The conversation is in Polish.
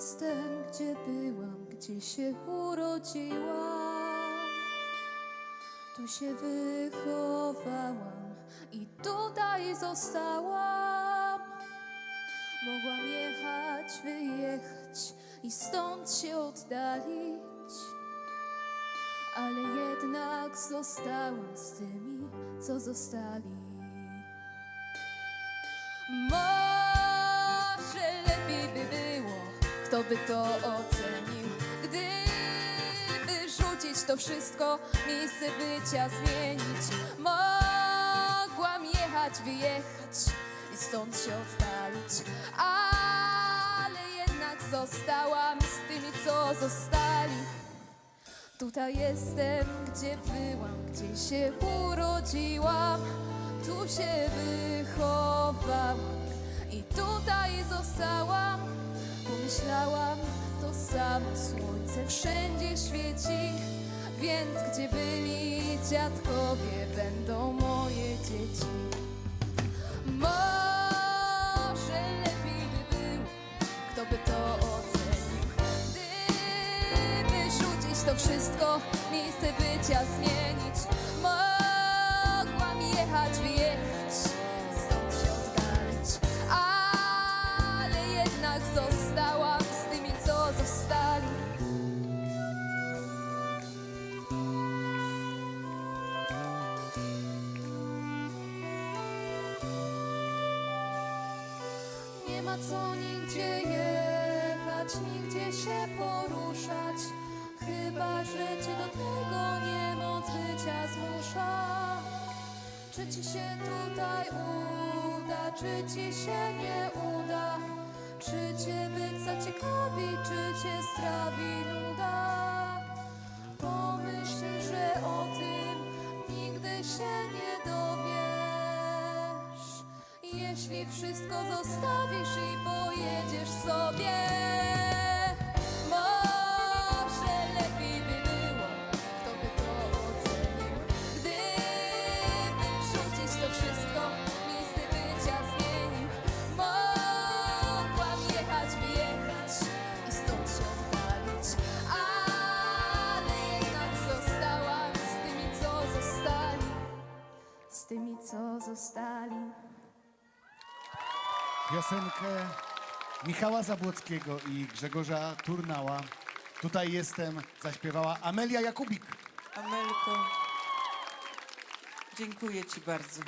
jestem, gdzie byłam, gdzie się urodziłam. Tu się wychowałam i tutaj zostałam. Mogłam jechać, wyjechać i stąd się oddalić, ale jednak zostałam z tymi, co zostali. Kto by to ocenił, gdyby rzucić to wszystko, miejsce bycia zmienić. Mogłam jechać, wyjechać i stąd się oddalić, ale jednak zostałam z tymi, co zostali. Tutaj jestem, gdzie byłam, gdzie się urodziłam, tu się wychowałam i tutaj zostałam. Słońce wszędzie świeci, więc gdzie byli dziadkowie, będą moje dzieci. Może lepiej by było, kto by to ocenił, gdyby rzucić to wszystko, miejsce bycia zmienić. Nie ma co nigdzie jechać, nigdzie się poruszać. Chyba, że cię do tego niemoc życia zmusza. Czy ci się tutaj uda, czy ci się nie uda? Jeśli wszystko zostawisz i pojedziesz sobie, może lepiej by było, kto by to ocenił. Gdyby rzucić to wszystko, miejsce bycia zmienił. Mogłam jechać, wyjechać i stąd się oddalić, ale jednak zostałam z tymi, co zostali. Z tymi, co zostali. Piosenkę Michała Zabłockiego i Grzegorza Turnała. Tutaj jestem, zaśpiewała Amelia Jakubik. Amelko, dziękuję Ci bardzo.